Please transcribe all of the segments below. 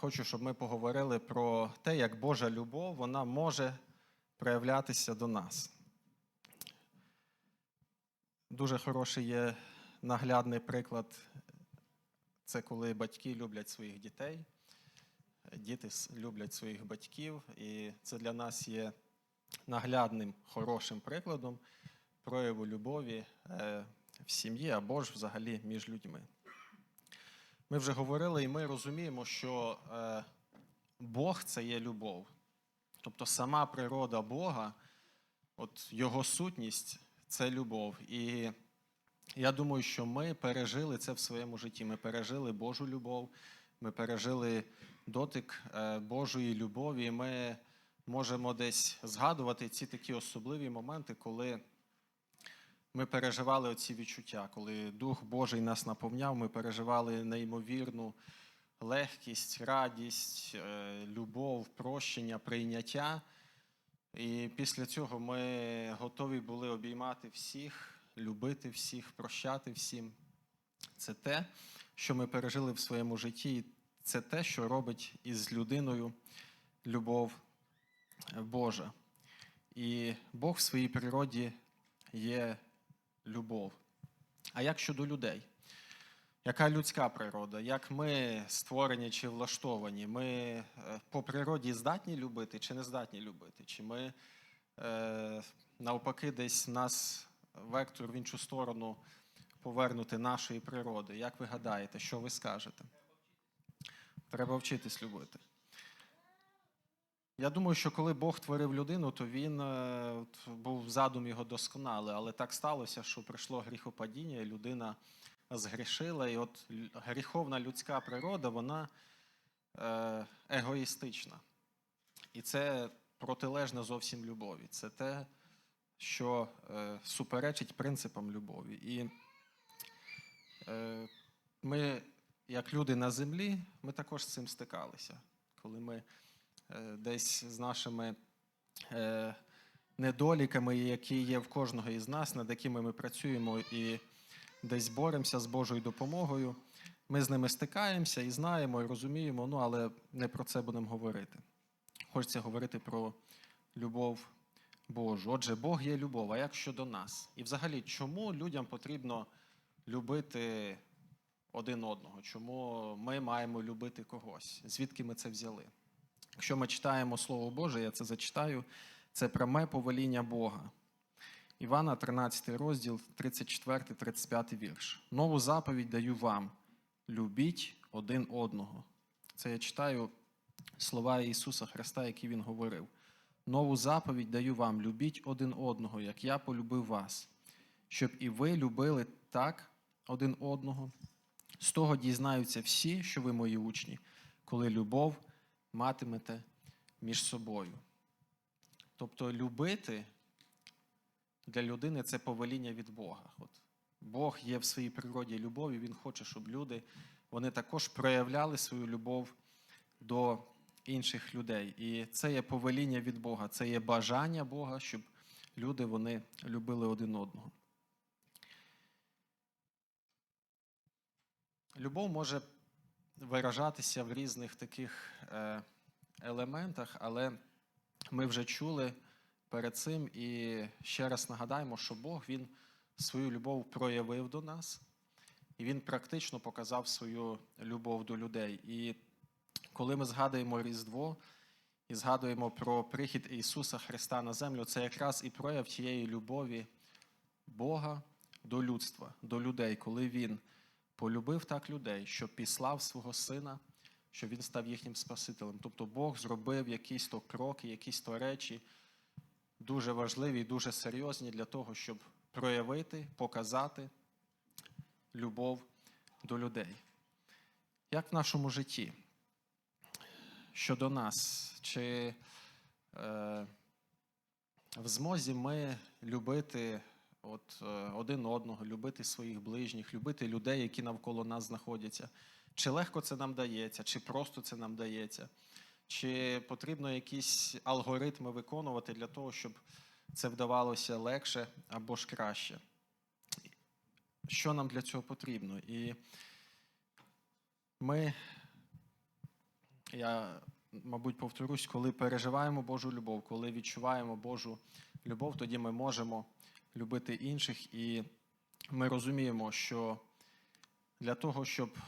хочу, щоб ми поговорили про те, як Божа любов вона може проявлятися до нас. Дуже хороший є наглядний приклад. Це коли батьки люблять своїх дітей, діти люблять своїх батьків, і це для нас є наглядним хорошим прикладом прояву любові е, в сім'ї або ж взагалі між людьми. Ми вже говорили, і ми розуміємо, що е, Бог це є любов. Тобто сама природа Бога, от Його сутність це любов. І я думаю, що ми пережили це в своєму житті. Ми пережили Божу любов, ми пережили дотик е, Божої любові. і Ми можемо десь згадувати ці такі особливі моменти, коли ми переживали оці відчуття, коли Дух Божий нас наповняв, ми переживали неймовірну легкість, радість, е, любов, прощення, прийняття. І після цього ми готові були обіймати всіх, любити всіх, прощати всім. Це те, що ми пережили в своєму житті, і це те, що робить із людиною любов Божа. І Бог в своїй природі є любов. А як щодо людей? Яка людська природа? Як ми створені чи влаштовані? Ми е, по природі здатні любити чи не здатні любити? Чи ми е, навпаки десь нас вектор в іншу сторону повернути нашої природи? Як ви гадаєте, що ви скажете? Треба вчитись любити. Я думаю, що коли Бог творив людину, то він е, був задум його досконалий, але так сталося, що прийшло гріхопадіння, і людина згрішила, і от гріховна людська природа, вона е, егоїстична. І це протилежне зовсім любові. Це те, що е, суперечить принципам любові. І ми, як люди на землі, ми також з цим стикалися. Коли ми десь з нашими е, недоліками, які є в кожного із нас, над якими ми працюємо і десь боремося з Божою допомогою. Ми з ними стикаємося і знаємо, і розуміємо, ну але не про це будемо говорити. Хочеться говорити про любов Божу. Отже, Бог є любов. А як щодо нас? І взагалі, чому людям потрібно любити один одного? Чому ми маємо любити когось? Звідки ми це взяли? Якщо ми читаємо Слово Боже, я це зачитаю, це пряме повеління Бога. Івана, 13 розділ, 34-35 вірш. Нову заповідь даю вам: любіть один одного. Це я читаю слова Ісуса Христа, які Він говорив. Нову заповідь даю вам: любіть один одного, як я полюбив вас, щоб і ви любили так один одного. З того дізнаються всі, що ви мої учні, коли любов матимете між собою. Тобто любити для людини це повеління від Бога. От Бог є в своїй природі любові, Він хоче, щоб люди вони також проявляли свою любов до інших людей. І це є повеління від Бога, це є бажання Бога, щоб люди вони любили один одного. Любов може виражатися в різних таких елементах, але ми вже чули перед цим і ще раз нагадаємо, що Бог він свою любов проявив до нас, і Він практично показав свою любов до людей. І коли ми згадуємо Різдво і згадуємо про прихід Ісуса Христа на землю, це якраз і прояв тієї любові Бога до людства, до людей, коли Він полюбив так людей, що післав свого сина, що він став їхнім Спасителем. Тобто Бог зробив якісь то кроки, якісь то речі дуже важливі і дуже серйозні для того, щоб проявити, показати любов до людей. Як в нашому житті? Щодо нас, чи е, в змозі ми любити от, е, один одного, любити своїх ближніх, любити людей, які навколо нас знаходяться? Чи легко це нам дається, чи просто це нам дається? Чи потрібно якісь алгоритми виконувати для того, щоб це вдавалося легше або ж краще? Що нам для цього потрібно? І ми я, мабуть, повторюсь, коли переживаємо Божу любов, коли відчуваємо Божу любов, тоді ми можемо любити інших, і ми розуміємо, що для того, щоб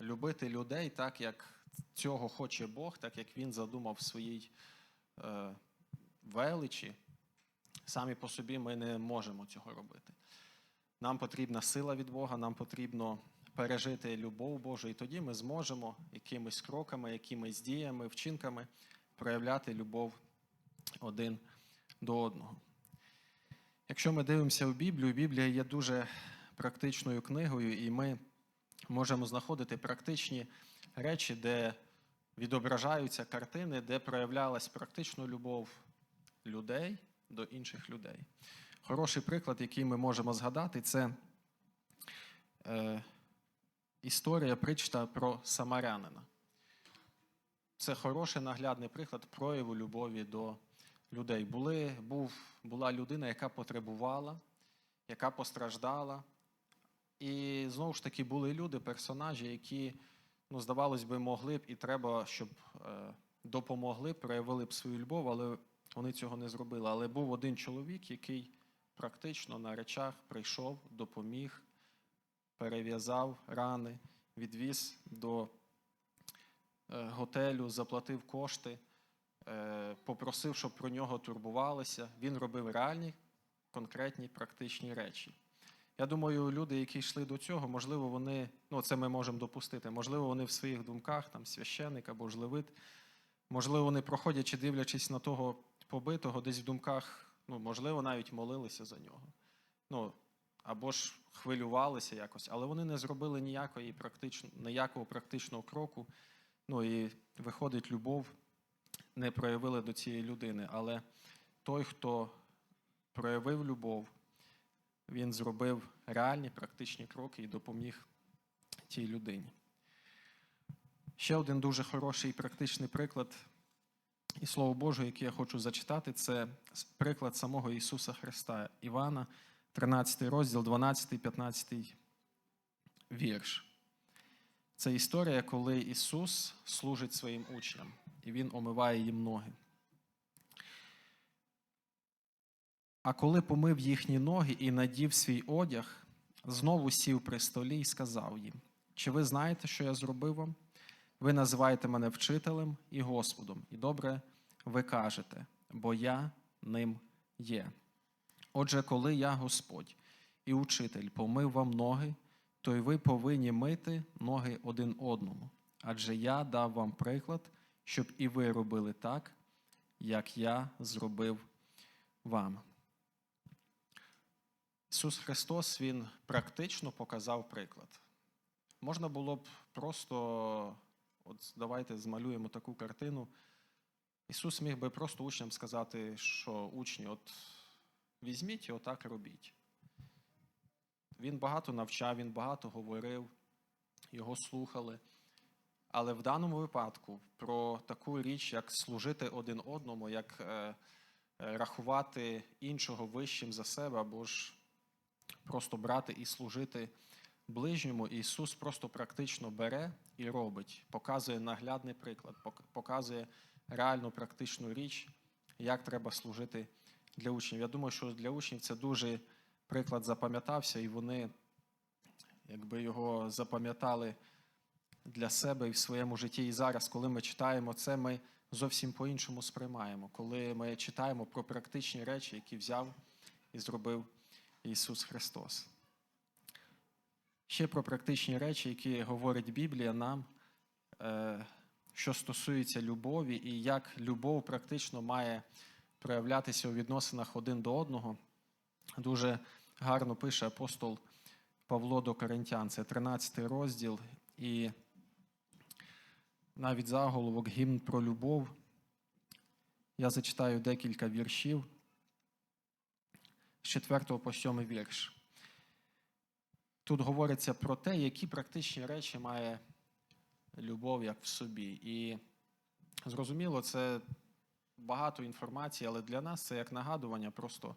любити людей так, як цього хоче Бог, так як Він задумав в своїй е, величі, самі по собі ми не можемо цього робити. Нам потрібна сила від Бога, нам потрібно пережити любов Божу, і тоді ми зможемо якимись кроками, якимись діями, вчинками проявляти любов один до одного. Якщо ми дивимося в Біблію, Біблія є дуже практичною книгою, і ми можемо знаходити практичні речі, де відображаються картини, де проявлялась практично любов людей до інших людей. Хороший приклад, який ми можемо згадати, це е, історія причта про самарянина. Це хороший наглядний приклад прояву любові до людей. Були, був, була людина, яка потребувала, яка постраждала. І знову ж таки були люди, персонажі, які, ну, здавалось би, могли б і треба, щоб е, допомогли, проявили б свою любов, але вони цього не зробили. Але був один чоловік, який практично на речах прийшов, допоміг, перев'язав рани, відвіз до е, готелю, заплатив кошти, е, попросив, щоб про нього турбувалися. Він робив реальні, конкретні, практичні речі. Я думаю, люди, які йшли до цього, можливо, вони, ну це ми можемо допустити, можливо, вони в своїх думках, там священик або ж левит, можливо, вони проходячи, дивлячись на того побитого, десь в думках, ну, можливо, навіть молилися за нього. Ну, або ж хвилювалися якось, але вони не зробили ніякої практично, ніякого практичного кроку. Ну і виходить, любов не проявили до цієї людини. Але той, хто проявив любов, він зробив реальні практичні кроки і допоміг тій людині. Ще один дуже хороший практичний приклад і Слово Боже, який я хочу зачитати, це приклад самого Ісуса Христа, Івана, 13 розділ, 12, 15 вірш. Це історія, коли Ісус служить своїм учням, і Він омиває їм ноги. А коли помив їхні ноги і надів свій одяг, знову сів при столі і сказав їм: Чи ви знаєте, що я зробив вам? Ви називаєте мене вчителем і Господом, і добре ви кажете, бо я ним є. Отже, коли я Господь і учитель помив вам ноги, то й ви повинні мити ноги один одному. Адже я дав вам приклад, щоб і ви робили так, як я зробив вам. Ісус Христос Він практично показав приклад. Можна було б просто, от давайте змалюємо таку картину. Ісус міг би просто учням сказати, що учні, от візьміть і отак робіть. Він багато навчав, він багато говорив, його слухали. Але в даному випадку про таку річ, як служити один одному, як е, е, рахувати іншого вищим за себе, або ж просто брати і служити ближньому, Ісус просто практично бере і робить, показує наглядний приклад, показує реальну практичну річ, як треба служити для учнів. Я думаю, що для учнів це дуже приклад запам'ятався, і вони, якби його запам'ятали для себе і в своєму житті. І зараз, коли ми читаємо це, ми зовсім по-іншому сприймаємо, коли ми читаємо про практичні речі, які взяв і зробив Ісус Христос. Ще про практичні речі, які говорить Біблія нам, е, що стосується любові, і як любов практично має проявлятися у відносинах один до одного. Дуже гарно пише апостол Павло до Коринтян, це 13 розділ, і навіть заголовок гімн про любов. Я зачитаю декілька віршів з 4 по 7 вірш. Тут говориться про те, які практичні речі має любов як в собі. І зрозуміло, це багато інформації, але для нас це як нагадування, просто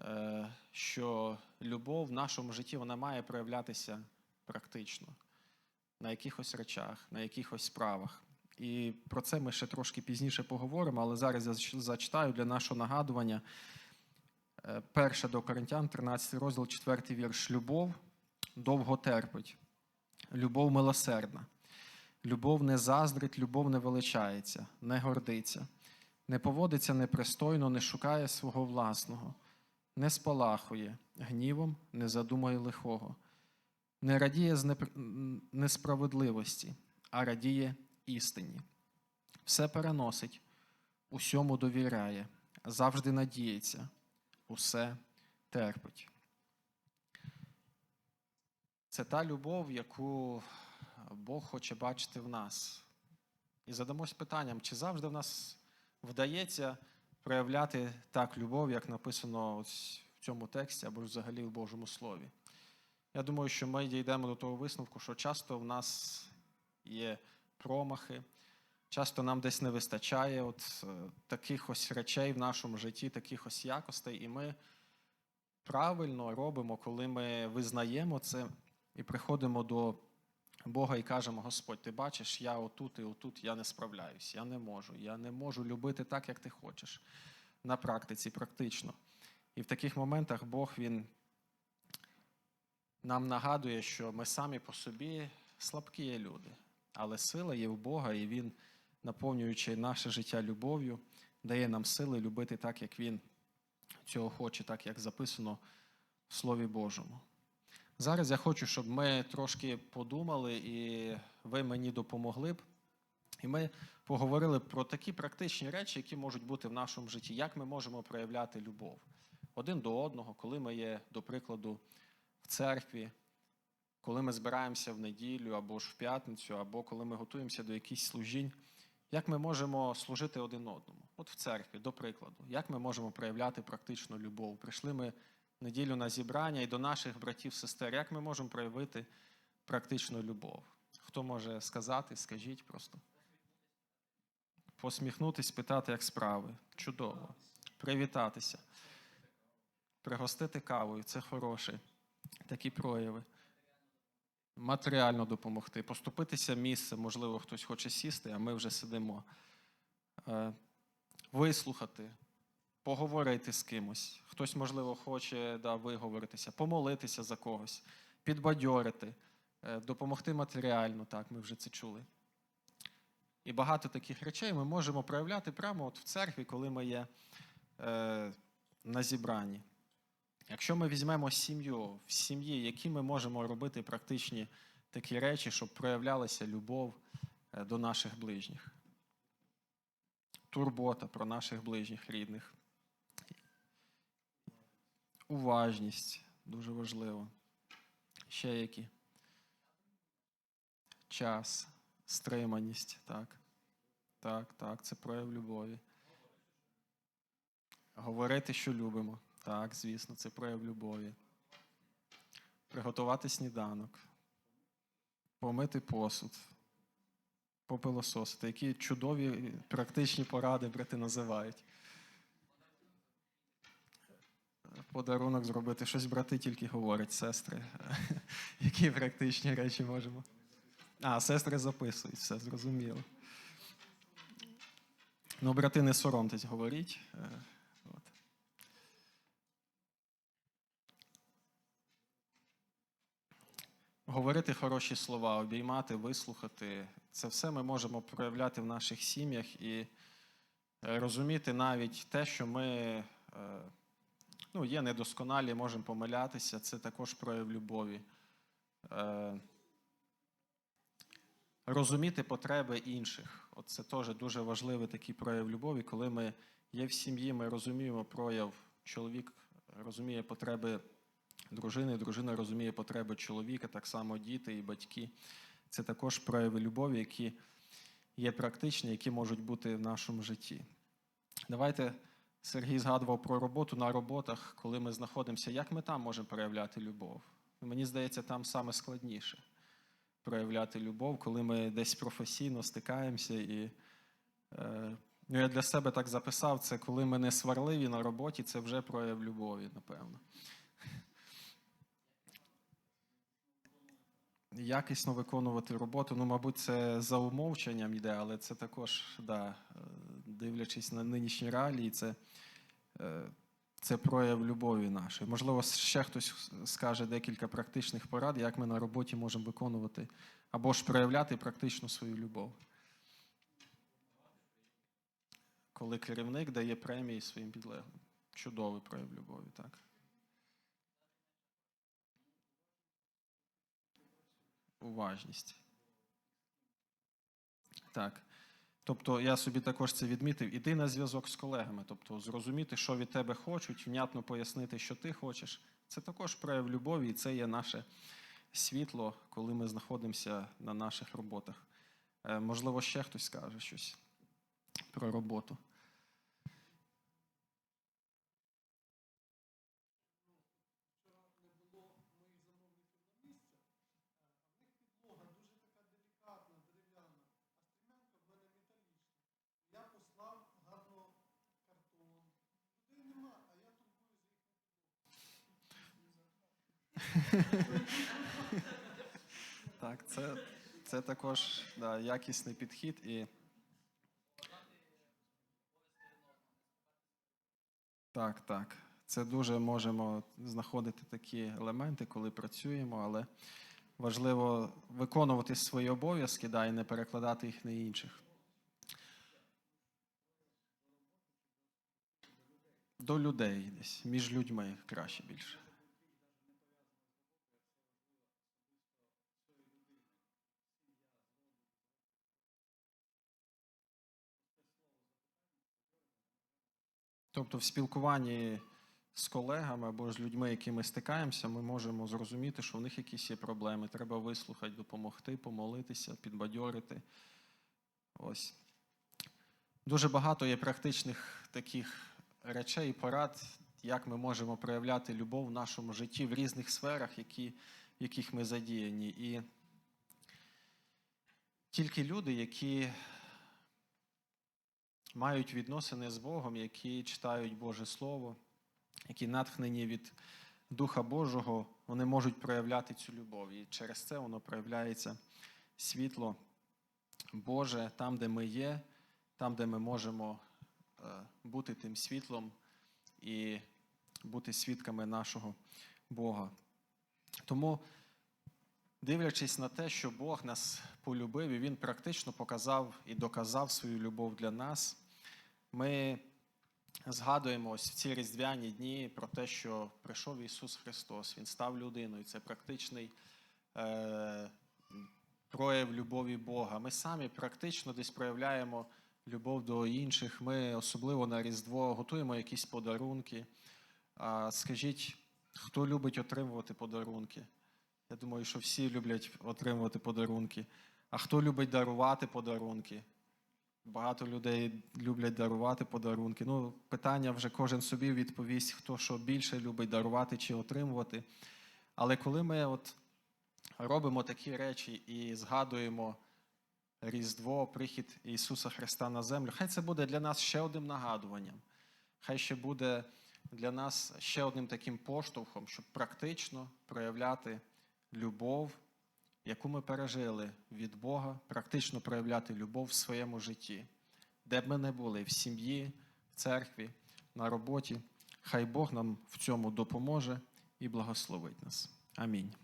е, що любов в нашому житті вона має проявлятися практично. на якихось речах, на якихось справах. І про це ми ще трошки пізніше поговоримо, але зараз я зачитаю для нашого нагадування. Е, Перше до Коринтян, 13 розділ, 4 вірш. Любов довго терпить, любов милосердна. Любов не заздрить, любов не величається, не гордиться, не поводиться непристойно, не шукає свого власного, не спалахує гнівом, не задумує лихого, не радіє з несправедливості, а радіє істині. Все переносить, усьому довіряє, завжди надіється, усе терпить. Це та любов, яку Бог хоче бачити в нас. І задамось питанням, чи завжди в нас вдається проявляти так любов, як написано ось в цьому тексті або взагалі в Божому Слові. Я думаю, що ми дійдемо до того висновку, що часто в нас є промахи, часто нам десь не вистачає от е, таких ось речей в нашому житті, таких ось якостей, і ми правильно робимо, коли ми визнаємо це і приходимо до Бога і кажемо: Господь, ти бачиш, я отут і отут я не справляюсь, я не можу, я не можу любити так, як ти хочеш. На практиці, практично. І в таких моментах Бог Він нам нагадує, що ми самі по собі слабкі люди, але сила є в Бога, і Він, наповнюючи наше життя любов'ю, дає нам сили любити так, як Він цього хоче, так як записано в Слові Божому. Зараз я хочу, щоб ми трошки подумали, і ви мені допомогли б. І ми поговорили про такі практичні речі, які можуть бути в нашому житті, як ми можемо проявляти любов один до одного, коли ми є, до прикладу, в церкві, коли ми збираємося в неділю або ж в п'ятницю, або коли ми готуємося до якихось служінь. Як ми можемо служити один одному? От в церкві, до прикладу, як ми можемо проявляти практичну любов? Прийшли ми неділю на зібрання і до наших братів, сестер, як ми можемо проявити практичну любов? Хто може сказати, скажіть просто. Посміхнутись, питати, як справи. Чудово. Привітатися. Пригостити кавою це хороше. Такі прояви. Матеріально допомогти, поступитися місцем, можливо, хтось хоче сісти, а ми вже сидимо. Е, Вислухати, поговорити з кимось. Хтось, можливо, хоче да, виговоритися, помолитися за когось, підбадьорити, е, допомогти матеріально, так, ми вже це чули. І багато таких речей ми можемо проявляти прямо от в церкві, коли ми є е, на зібранні. Якщо ми візьмемо сім'ю, в сім'ї, які ми можемо робити практичні такі речі, щоб проявлялася любов е, до наших ближніх, турбота про наших ближніх рідних, уважність дуже важливо. Ще які? Час, стриманість, так. Так, так, це прояв любові. Говорити, що любимо. Так, звісно, це прояв любові. Приготувати сніданок, помити посуд, попилососити. Які чудові практичні поради брати називають. Подарунок зробити. Щось брати тільки говорять, сестри. Які практичні речі можемо? А, сестри записують, все зрозуміло. Ну, брати, не соромтесь, говоріть. Е, От. Говорити хороші слова, обіймати, вислухати це все ми можемо проявляти в наших сім'ях і розуміти навіть те, що ми е, ну, є недосконалі, можемо помилятися, це також прояв любові. Е, Розуміти потреби інших. От це теж дуже важливий такий прояв любові, коли ми є в сім'ї, ми розуміємо прояв чоловік розуміє потреби дружини, дружина розуміє потреби чоловіка, так само діти і батьки. Це також прояви любові, які є практичні, які можуть бути в нашому житті. Давайте Сергій згадував про роботу на роботах, коли ми знаходимося, як ми там можемо проявляти любов. Мені здається, там саме складніше проявляти любов, коли ми десь професійно стикаємося. І е, ну, я для себе так записав, це коли ми не сварливі на роботі, це вже прояв любові, напевно. Якісно виконувати роботу. Ну, мабуть, це за умовченням йде, але це також, да, е, дивлячись на нинішні реалії, це, е, це прояв любові нашої. Можливо, ще хтось скаже декілька практичних порад, як ми на роботі можемо виконувати або ж проявляти практично свою любов. Коли керівник дає премії своїм підлеглим. Чудовий прояв любові, так. Уважність. Так. Тобто я собі також це відмітив. Іди на зв'язок з колегами, тобто зрозуміти, що від тебе хочуть, внятно пояснити, що ти хочеш. Це також прояв любові, і це є наше світло, коли ми знаходимося на наших роботах. Е, Можливо, ще хтось скаже щось про роботу. Я послав гарно картон. Людей нема, а я турбую за Так, це, це також да, якісний підхід і. Так, так. Це дуже можемо знаходити такі елементи, коли працюємо, але важливо виконувати свої обов'язки, да, і не перекладати їх на інших. До людей десь, між людьми краще більше. Тобто в спілкуванні з колегами або з людьми, які ми стикаємося, ми можемо зрозуміти, що в них якісь є проблеми. Треба вислухати, допомогти, помолитися, підбадьорити. Ось. Дуже багато є практичних таких речей і порад, як ми можемо проявляти любов в нашому житті в різних сферах, які, в яких ми задіяні. І тільки люди, які мають відносини з Богом, які читають Боже Слово, які натхнені від Духа Божого, вони можуть проявляти цю любов. І через це воно проявляється світло Боже там, де ми є, там, де ми можемо е, бути тим світлом і бути свідками нашого Бога. Тому, дивлячись на те, що Бог нас полюбив, і Він практично показав і доказав свою любов для нас, ми згадуємо ось в ці різдвяні дні про те, що прийшов Ісус Христос, Він став людиною. Це практичний е, прояв любові Бога. Ми самі практично десь проявляємо любов до інших. Ми особливо на Різдво готуємо якісь подарунки. Скажіть, хто любить отримувати подарунки? Я думаю, що всі люблять отримувати подарунки. А хто любить дарувати подарунки? Багато людей люблять дарувати подарунки. Ну, питання вже кожен собі відповість, хто що більше любить дарувати чи отримувати. Але коли ми от робимо такі речі і згадуємо Різдво, прихід Ісуса Христа на землю, хай це буде для нас ще одним нагадуванням. Хай ще буде для нас ще одним таким поштовхом, щоб практично проявляти любов, яку ми пережили від Бога, практично проявляти любов в своєму житті, де б ми не були, в сім'ї, в церкві, на роботі. Хай Бог нам в цьому допоможе і благословить нас. Амінь.